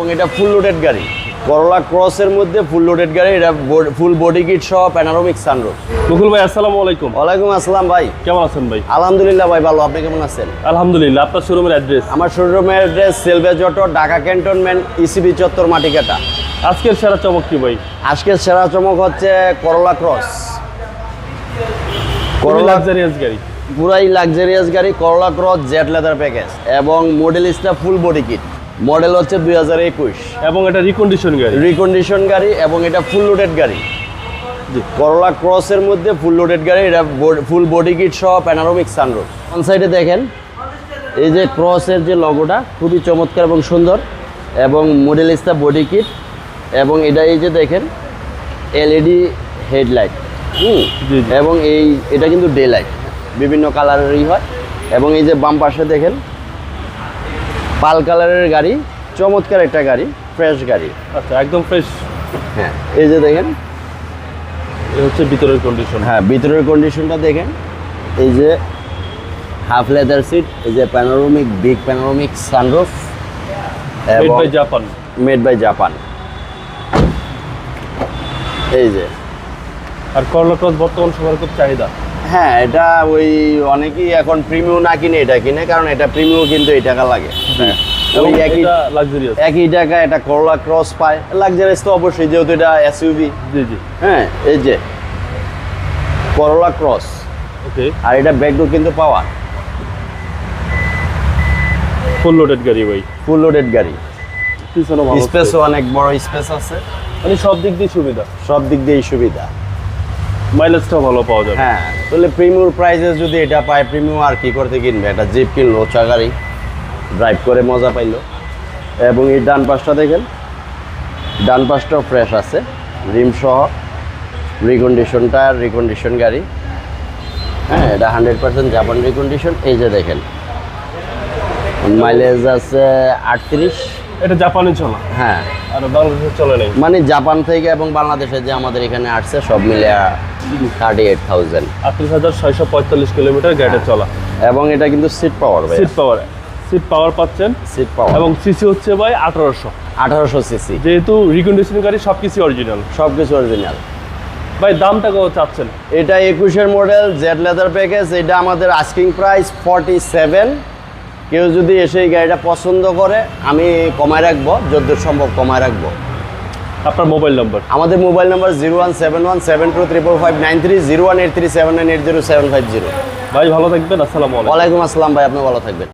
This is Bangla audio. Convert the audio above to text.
এবং এটা ফুল লোডেড গাড়ি। করলা ক্রসের মধ্যে ফুল লোডেড গাড়ি এটা ফুল বডি কিট সহ প্যানারোমিক সানরুফ মুকুল ভাই আসসালামু আলাইকুম। ওয়ালাইকুম আসসালাম ভাই। কেমন আছেন ভাই? আলহামদুলিল্লাহ ভাই ভালো। আপনি কেমন আছেন? আলহামদুলিল্লাহ আপনার শোরুমের অ্যাড্রেস আমার শোরুমের অ্যাড্রেস সেলভে জটো ঢাকা ক্যান্টনমেন্ট ইসিবি চত্বর মাটিকাটা আজকের সেরা চমক কি ভাই? আজকের সেরা চমক হচ্ছে করলা ক্রস করলা লাক্সারিয়াস গাড়ি। পুরাই লাক্সারিয়াস গাড়ি Corolla cross jet leather package এবং মডেলিস্টটা ফুল বডি কিট মডেল হচ্ছে দুই হাজার একুশ। এবং এটা রিকন্ডিশন গাড়ি? রিকন্ডিশন গাড়ি এবং এটা ফুল লোডেড গাড়ি। করলা ক্রসের মধ্যে ফুল লোডেড গাড়ি এটা ফুল বডি কিট সহ প্যানারোমিক সানরুফ অন সাইডে দেখেন এই যে ক্রসের যে লগোটা খুবই চমৎকার এবং সুন্দর এবং মডেলিস্টা বডি কিট এবং এটা এই যে দেখেন এলইডি হেডলাইট হুম জি, জি। এবং এই এটা কিন্তু ডে লাইট বিভিন্ন কালারেরই হয়। এবং এই যে বাম পাশে দেখেন পাল কালারের গাড়ি চমৎকার একটা গাড়ি ফ্রেশ গাড়ি। আচ্ছা একদম ফ্রেশ হ্যাঁ এই যে দেখেন। এ হচ্ছে ভিতরের কন্ডিশন হ্যাঁ ভিতরের কন্ডিশনটা দেখেন। এই যে হাফ লেদার সিট এই যে panoramic big panoramic sunroof made by Japan made by Japan এই যে। আর করলা ক্রস বর্তমান সবার খুব চাহিদা। হ্যাঁ এটা ওই অনেকেই এখন প্রিমিও না কিনে এটা কিনে কারণ এটা প্রিমিও কিন্তু এই টাকা লাগে। হ্যাঁ ওই একই লাক্সারিয়াস একই টাকা এটা করলা ক্রস পায়। লাক্সারিয়াস তো অবশ্যই যেহেতু এটা এসইউভি জি জি। হ্যাঁ এই যে করলা ক্রস ওকে আর এটা ব্যাকডোর কিন্তু পাওয়া। ফুল লোডেড গাড়ি ভাই। ফুল লোডেড গাড়ি। স্পেসও অনেক বড় স্পেস আছে। মানে সব দিক দিয়ে সুবিধা। সব দিক দিয়েই সুবিধা। মাইলেজটাও ভালো পাওয়া যাবে। হ্যাঁ তাহলে প্রিমিয়ার প্রাইসে যদি এটা পায় প্রিমিয়াম আর কি করতে কিনবে? একটা জিপ কিনলো গাড়ি ড্রাইভ করে মজা পাইলো। এবং এই ডান পাশটা দেখেন, ডান পাশটাও ফ্রেশ আছে রিম সহ রিকন্ডিশন টায়ার রিকন্ডিশন গাড়ি। হ্যাঁ এটা হান্ড্রেড পার্সেন্ট জাপান রিকন্ডিশন এই যে দেখেন মাইলেজ আছে আটত্রিশ। এটা জাপানি চলা। হ্যাঁ। আর বাংলাদেশে চলে নেই। মানে জাপান থেকে এবং বাংলাদেশে যে আমাদের এখানে আসছে সব মিলে থার্টি এইট থাউজেন্ড আটত্রিশ হাজার ছয়শো পঁয়তাল্লিশ কিলোমিটার গাড়িটা চলা। এবং এটা কিন্তু সিট পাওয়ার ভাই সিট পাওয়ার সিট পাওয়ার পাচ্ছেন। সিট পাওয়ার এবং সিসি হচ্ছে ভাই আঠারোশো। আঠারোশো সিসি যেহেতু রিকন্ডিশন গাড়ি সব কিছু অরিজিনাল সব কিছু অরিজিনাল ভাই দামটা কত চাচ্ছেন? এটা একুশের মডেল জেড লেদার প্যাকেজ এটা আমাদের আস্কিং প্রাইস ফর্টি সেভেন কেউ যদি এসে এই গাড়িটা পছন্দ করে আমি কমায় রাখব যদ্দূর সম্ভব কমায় রাখব। আপনার মোবাইল নম্বর? আমাদের mobile number zero one seven one seven two triple five nine three zero one eight three seven nine eight zero seven five zero. ভাই ভালো থাকবেন আসসালামু আলাইকুম। ওয়ালাইকুম আসসালাম ভাই আপনি ভালো থাকবেন।